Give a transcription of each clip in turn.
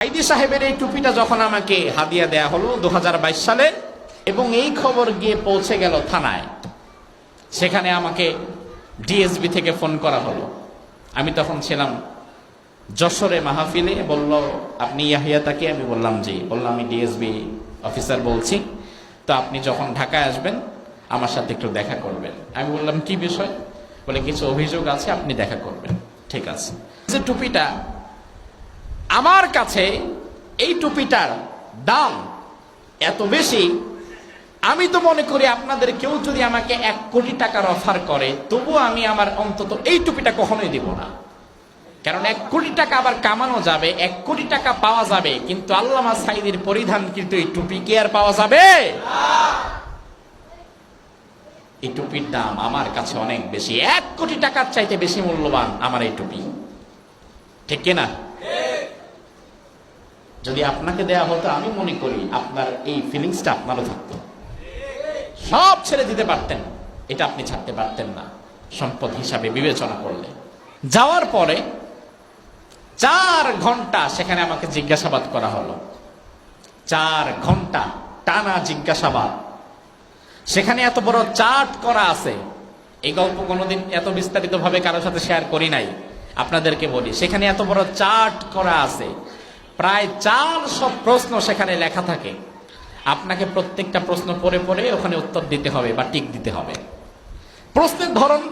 সাইদি সাহেবের এই টুপিটা যখন আমাকে হাদিয়া দেয়া হলো দু হাজার বাইশ সালে, এবং এই খবর গিয়ে পৌঁছে গেল থানায়, সেখানে আমাকে ডিএসবি থেকে ফোন করা হলো। আমি তখন ছিলাম যশোরে মাহফিলে, বলল, আপনি ইয়াহিয়া তাকে আমি বললাম, জি। বললাম, আমি ডিএসবি অফিসার বলছি। তো আপনি যখন ঢাকায় আসবেন, আমার সাথে একটু দেখা করবেন। আমি বললাম, কি বিষয়? বলে, কিছু অভিযোগ আছে, আপনি দেখা করবেন। ঠিক আছে। যে টুপিটা আমার কাছে এই টুপিটার দাম এত বেশি, আমি তো মনে করি আপনাদের কেউ যদি আমাকে এক কোটি টাকার অফার করে, তবুও আমি আমার অন্তত এই টুপিটা কখনোই দিব না। কারণ এক কোটি টাকা আবার কামানো যাবে, এক কোটি টাকা পাওয়া যাবে, কিন্তু আল্লামা সাইদির পরিধান কিন্তু এই টুপি কি আর পাওয়া যাবে? এই টুপির দাম আমার কাছে অনেক বেশি, এক কোটি টাকার চাইতে বেশি মূল্যবান আমার এই টুপি। ঠিক কিনা? যদি আপনাকে দেয়া হতো, আমি মনে করি আপনার এই ফিলিংসটা আপনারও থাকতো। সব ছেড়ে দিতে পারতেন, এটা আপনি ছাড়তে পারতেন না। সম্পদ হিসাবে বিবেচনা করলে। যাওয়ার পরে চার ঘণ্টা সেখানে আমাকে জিজ্ঞাসাবাদ করা হলো। চার ঘণ্টা টানা জিজ্ঞাসাবাদ। সেখানে এত বড় চার্ট করা আছে। এই গল্প কোনোদিন এত বিস্তারিত ভাবে কারোর সাথে শেয়ার করি নাই। আপনাদেরকে বলি, সেখানে এত বড় চার্ট করা আছে। প্রায় চারশো প্রশ্ন সেখানে লেখা থাকে। আপনাকে প্রত্যেকটা প্রশ্ন পরে পরে ওখানে উত্তর দিতে হবে বা টিক দিতে হবে। প্রশ্নের ধরন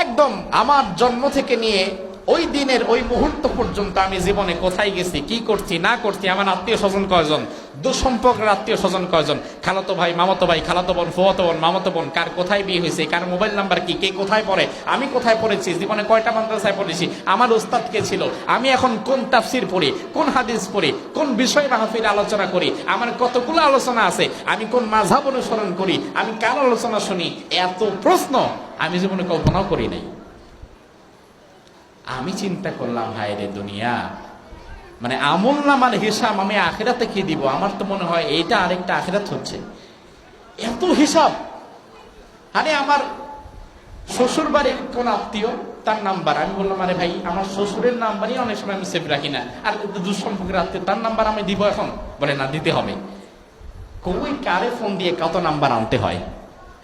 একদম আমার জন্ম থেকে নিয়ে ওই দিনের ওই মুহূর্ত পর্যন্ত আমি জীবনে কোথায় গেছি, কি করছি, না করছি, আমার আত্মীয় স্বজন কয়জন দুঃসম্পর্কের আত্মীয় স্বজন কয়জন? খালাতো ভাই, মামাতো ভাই, খালাতো বোন, ফুয়াতো বোন, মামাতো বোন, কার কোথায় বিয়ে হয়েছে, কার মোবাইল নাম্বার কি, কে কোথায় পড়ে, আমি কোথায় পড়েছি, জীবনে কয়টা মাদ্রাসায় পড়েছি, আমার উস্তাদ কে ছিল, আমি এখন কোন তাফসির পড়ি, কোন হাদিস পড়ি, কোন বিষয় মাহফিল আলোচনা করি, আমার কতগুলো আলোচনা আছে, আমি কোন মাঝাব অনুসরণ করি, আমি কার আলোচনা শুনি, এত প্রশ্ন আমি জীবনে কল্পনাও করি নাই। আমি চিন্তা করলাম, হায় রে দুনিয়া মানে আমল নামার হিসাব আমি আখেরাতে কি দিব? আমার তো মনে হয় এইটা আরেকটা আখেরাত হচ্ছে। এত হিসাব। আরে আমার শ্বশুর বাড়ির কোন আত্মীয়, তার নাম্বার। আমি বললাম, আরে ভাই, আমার শ্বশুরের নাম্বারই অনেক সময় আমি সেভ রাখি না। আর দুঃসম্পর্কের আত্মীয়, তার নাম্বার আমি দিব এখন? বলে, না, দিতে হবে। কই, কারে ফোন দিয়ে কত নাম্বার আনতে হয়?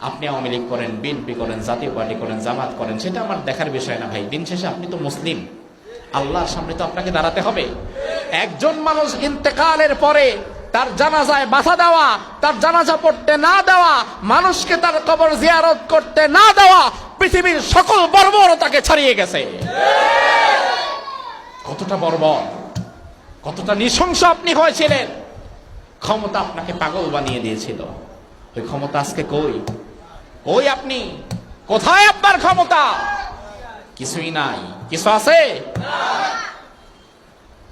আপনি আওয়ামী লীগ করেন, বিএনপি করেন, জাতীয় পার্টি করেন, জামাত করেন, সেটা আমার দেখার বিষয় না ভাই। দিন শেষে আপনি তো মুসলিম। আল্লাহর সামনে তো আপনাকে দাঁড়াতে হবে। একজন মানুষ ইন্তেকালের পরে তার জানাজায় বাধা দেওয়া, তার জানাজা পড়তে না দেওয়া, মানুষকে তার কবর জিয়ারত করতে না দেওয়া, পৃথিবীর সকল বর্বরতাকে ছাড়িয়ে গেছে। কতটা বর্বর, কতটা নৃশংস আপনি হয়েছিলেন। ক্ষমতা আপনাকে পাগল বানিয়ে দিয়েছিল। ওই ক্ষমতা আজকে কই? কই আপনি? কোথায় আপনার ক্ষমতা? কিছুই নাই। কিছু আছে?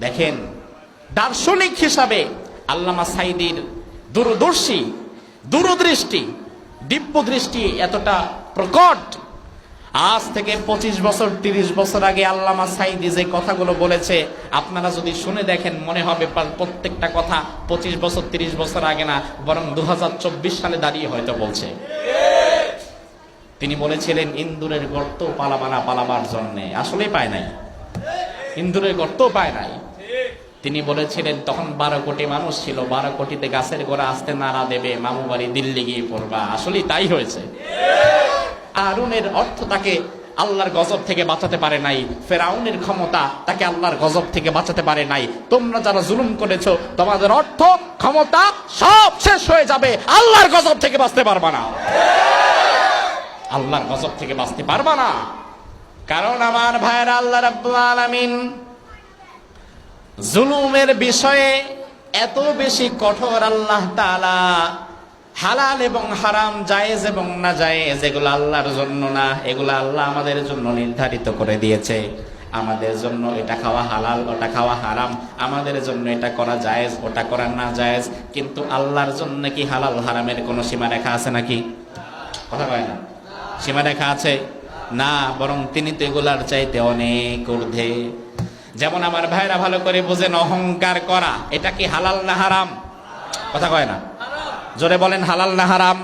দেখেন, দার্শনিক হিসাবে আল্লামা সাইদির দূরদর্শী, দূরদৃষ্টি দিব্য দৃষ্টি এতটা প্রকট। আজ থেকে পঁচিশ বছর, তিরিশ বছর আগে আল্লামা সাইদি যে কথাগুলো বলেছে, আপনারা যদি শুনে দেখেন, মনে হবে প্রত্যেকটা কথা পঁচিশ বছর, তিরিশ বছর আগে না, বরং দু হাজার চব্বিশ সালে দাঁড়িয়ে হয়তো বলছে। তিনি বলেছিলেন, ইন্দুরের গর্ত পালাবানা পালাবার জন্যে। আসলেই পায় নাই। ইন্দুরের গর্ত পায় নাই। তিনি বলেছিলেন, তখন বারো কোটি মানুষ ছিল। বারো কোটিতে গাছের গোড়া আসতে নাড়া দেবে, মামু বাড়ি দিল্লি গিয়ে পড়বা। আসলেই তাই হয়েছে। আরুনের অর্থ তাকে আল্লাহর গজব থেকে বাঁচাতে পারে নাই। ফেরাউনের ক্ষমতা তাকে আল্লাহর গজব থেকে বাঁচাতে পারে নাই। তোমরা যারা জুলুম করেছ, তোমাদের অর্থ, ক্ষমতা সব শেষ হয়ে যাবে। আল্লাহর গজব থেকে বাঁচতে পারবা না। আল্লাহর গজব থেকে বাঁচতে পারবা না। কারণ আমার ভাইয়েরা আল্লাহ রাব্বুল আলামিন জুলুমের বিষয়ে এত বেশি কঠোর আল্লাহ তাআলা হালাল এবং হারাম, জায়েজ এবং না জায়েজ এগুলো আল্লাহর জন্য না, এগুলো আল্লাহ আমাদের জন্য নির্ধারিত করে দিয়েছে। আমাদের জন্য এটা খাওয়া হালাল, ওটা খাওয়া হারাম, আমাদের জন্য এটা করা জায়েজ, ওটা করা না জায়েজ কিন্তু আল্লাহর জন্য কি হালাল, হারামের কোনো সীমারেখা আছে নাকি? কথা কয় না। সীমারেখা আছে? না, বরং তিনি তো এগুলার চাইতে অনেক ঊর্ধ্বে। যেমন আমার ভাইরা ভালো করে বোঝেন, অহংকার করা, এটা কি হালাল না হারাম? কথা কয় না। জোরে বলেন, হালাল না হারাম?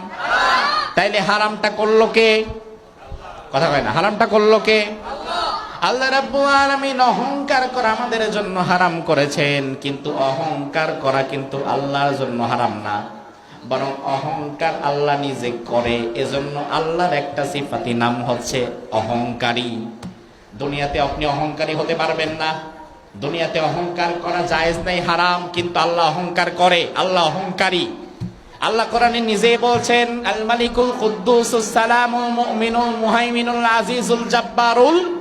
তাইলে হারামটা করল কে? কথা কয় না, হারামটা করল কে? আল্লাহ রাব্বুল আলামিন অহংকার করা আমাদের জন্য হারাম করেছেন, কিন্তু অহংকার করা কিন্তু আল্লাহর জন্য হারাম না। বরং অহংকার আল্লাহ নিজে করে। এজন্য আল্লাহর একটা সিফাতি নাম হচ্ছে অহংকারী। দুনিয়াতে আপনি অহংকারী হতে পারবেন না। দুনিয়াতে অহংকার করা জায়েজ নাই, হারাম। কিন্তু আল্লাহ অহংকার করে, আল্লাহ অহংকারী। আল্লাহ কোরআনে নিজে বলছেন, আল মালিকুল কুদ্দুসুস সালামুল মুমিনুল মুহাইমিনুল আজিজুল জাব্বারুল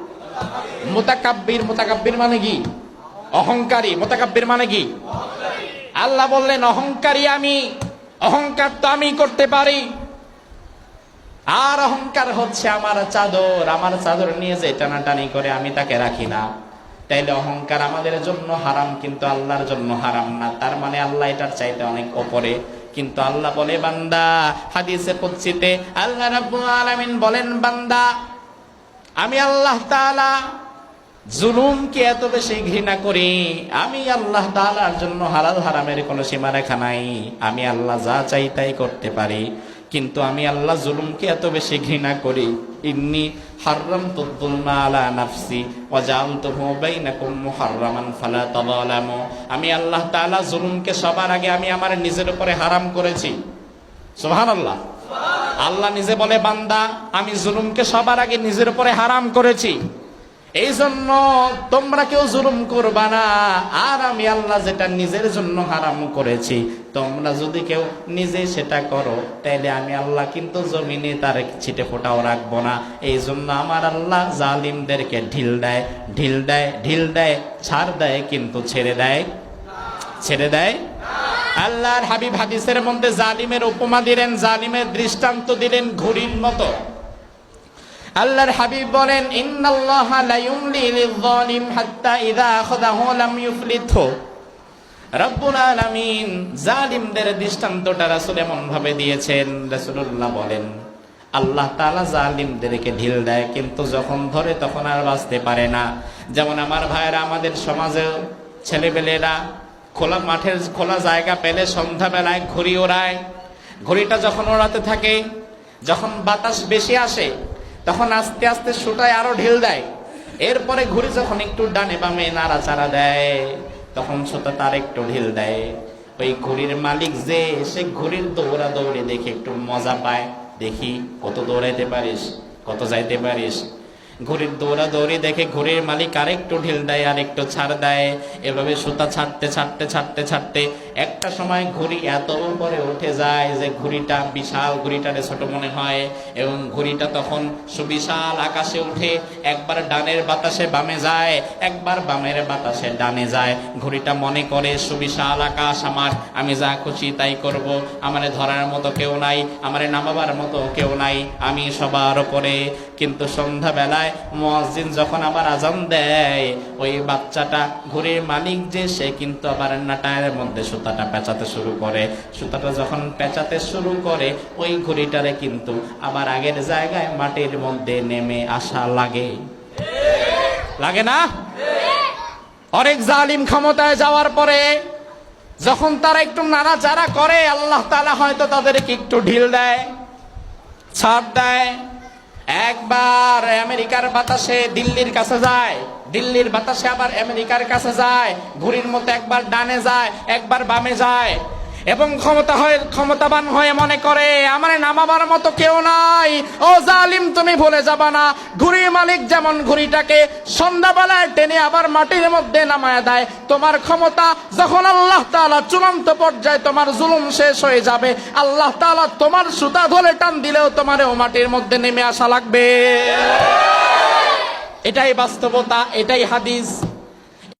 মুতাকাব্বির। মুতাকাব্বির মানে কি? অহংকারী। মুতাকাব্বির মানে কি? আল্লাহ বললেন, অহংকারী আমি। অহংকার তো আমি করতে পারি। আর অহংকার হচ্ছে আমার চাদর। আমার চাদর নিয়ে যে টানাটানি করে আমি তাকে রাখি না। তাইলে অহংকার আমাদের জন্য হারাম, কিন্তু আল্লাহর জন্য হারাম না। তার মানে আল্লাহ এটার চাইতে অনেক ওপরে। কিন্তু আল্লাহ বলে, বান্দা, হাদিসে, কুদসিতে আল্লাহ রাব্বুল আলামিন বলেন, বান্দা, আমি আল্লাহ তাআলা জুলুমকে এত বেশি ঘৃণা করি আমি আল্লাহ তাআলার জন্য হালাল হারামের কোনো সীমারেখা নাই। আমি আল্লাহ যা চাই তাই করতে পারি কিন্তু আমি আল্লাহ জুলুমকে এত বেশি ঘৃণা করি। ইন্নি হাররাম তুদ্দুলমা আলা নাফসি জাআলতুহু বাইনাকুম মুহাররামান ফালা তাযালামু। আমি আল্লাহ তাআলা জুলুমকে সবার আগে আমি আমার নিজের উপরে হারাম করেছি। সুবহানাল্লাহ। আল্লাহ নিজে বলে বান্দা আমি জুলুমকে সবার আগে নিজের উপরে হারাম করেছি। এই জন্য তোমরা কেউ জুলুম করবা না। আর আমি আল্লাহ যেটা নিজের জন্য হারাম করেছি, তোমরা যদি কেউ নিজে সেটা করো, তাইলে আমি আল্লাহ কিন্তু জমিনে তার ছিটে ফোটাও রাখব না। এই জন্য আমার আল্লাহ জালিমদেরকে ঢিল দেয় ঢিল দেয় ঢিল দেয়, ছাড় দেয়, কিন্তু ছেড়ে দেয়। ছেড়ে দেয়। আল্লাহর হাবিব হাদিসের মধ্যে জালিমের উপমা দিলেন, জালিমের দৃষ্টান্ত দিলেন ঘুড়ির মতো। আল্লাহর হাবিব বলেন, ইন্নাল্লাহ লা ইউমলি লিয-যালিম হাত্তা ইযা আখাযাহু লাম ইউফলিথু রব্বুল আলামিন জালিমদের দৃষ্টান্তটা রাসূল এমন ভাবে দিয়েছেন, রাসূলুল্লাহ বলেন, আল্লাহ তাআলা জালিমদেরকে ঢিল দেয়, কিন্তু যখন ধরে তখন আর বাঁচতে পারে না। যেমন আমার ভাইয়েরা, আমাদের সমাজে ছেলেপেলেরা খোলা মাঠের, খোলা জায়গা পেলে সন্ধ্যাবেলায় ঘুড়ি ওড়ায়। ঘড়িটা যখন ওড়াতে থাকে, যখন বাতাস বেশি আসে তখন আস্তে আস্তে সুটায় আরও ঢিল দেয়। এরপরে ঘুরে যখন একটু ডানে বামে নাড়াচাড়া দেয়, তখন সুতা তার একটু ঢিল দেয়। ওই ঘুড়ির মালিক যে সে ঘুড়ির দৌড়া দৌড়ে দেখে একটু মজা পায়। দেখি, কত দৌড়াইতে পারিস, কত যাইতে পারিস। ঘুড়ির দৌড়া দৌড়ি দেখে ঘুড়ির মালিক আরেকটু ঢিল দেয় আর একটু ছাড় দেয়। এভাবে সুতা ছাড়তে ছাড়তে ছাড়তে ছাড়তে একটা সময় ঘুড়ি এত উপরে উঠে যায় যে ঘুড়িটা বিশাল ঘুড়িটারে ছোট মনে হয় এবং ঘুড়িটা তখন সুবিশাল আকাশে উঠে একবার ডানের বাতাসে বামে যায়, একবার বামের বাতাসে ডানে যায়। ঘুড়িটা মনে করে, সুবিশাল আকাশ আমার, আমি যা খুশি তাই করব। আমারে ধরার মতো কেউ নাই, আমারে নামাবার মতো কেউ নাই, আমি সবার ওপরে কিন্তু সন্ধ্যাবেলায় মসজিদ যখন আবার আজান দেয়, ওই বাচ্চাটা ঘুড়ির মালিক যে, সে কিন্তু আবার নাটায়ের মধ্যে সুতাটা পেঁচাতে শুরু করে। সুতাটা যখন পেঁচাতে শুরু করে, ওই ঘুড়িটারে কিন্তু আবার আগের জায়গায় মাটির মধ্যে নেমে আসা লাগে। লাগে না? অনেক জালিম ক্ষমতায় যাওয়ার পরে যখন তারা একটু নাড়াচাড়া করে, আল্লাহ তালা হয়তো তাদেরকে একটু ঢিল দেয়, ছাড় দেয় একবার আমেরিকার বাতাসে দিল্লির কাছে যায়, দিল্লির বাতাসে আবার আমেরিকার কাছে যায় ঘুরির মতো একবার ডানে যায়, একবার বামে যায়। এবং ক্ষমতা হয়, ক্ষমতাবান হয়ে মনে করে, আমার নামাবার মতো কেউ নাই। ও জালিম, তুমি ভুলে যাবা না। ঘুড়ির মালিক যেমন ঘুড়িটাকে সন্ধ্যাবেলায় টেনে আবার মাটির মধ্যে নামায় দেয়। তোমার ক্ষমতা যখন আল্লাহ তাআলা চূড়ান্ত পর্যায়ে তোমার জুলুম শেষ হয়ে যাবে, আল্লাহ তালা তোমার সুতা ধরে টান দিলেও তোমার ও মাটির মধ্যে নেমে আসা লাগবে। এটাই বাস্তবতা, এটাই হাদিস।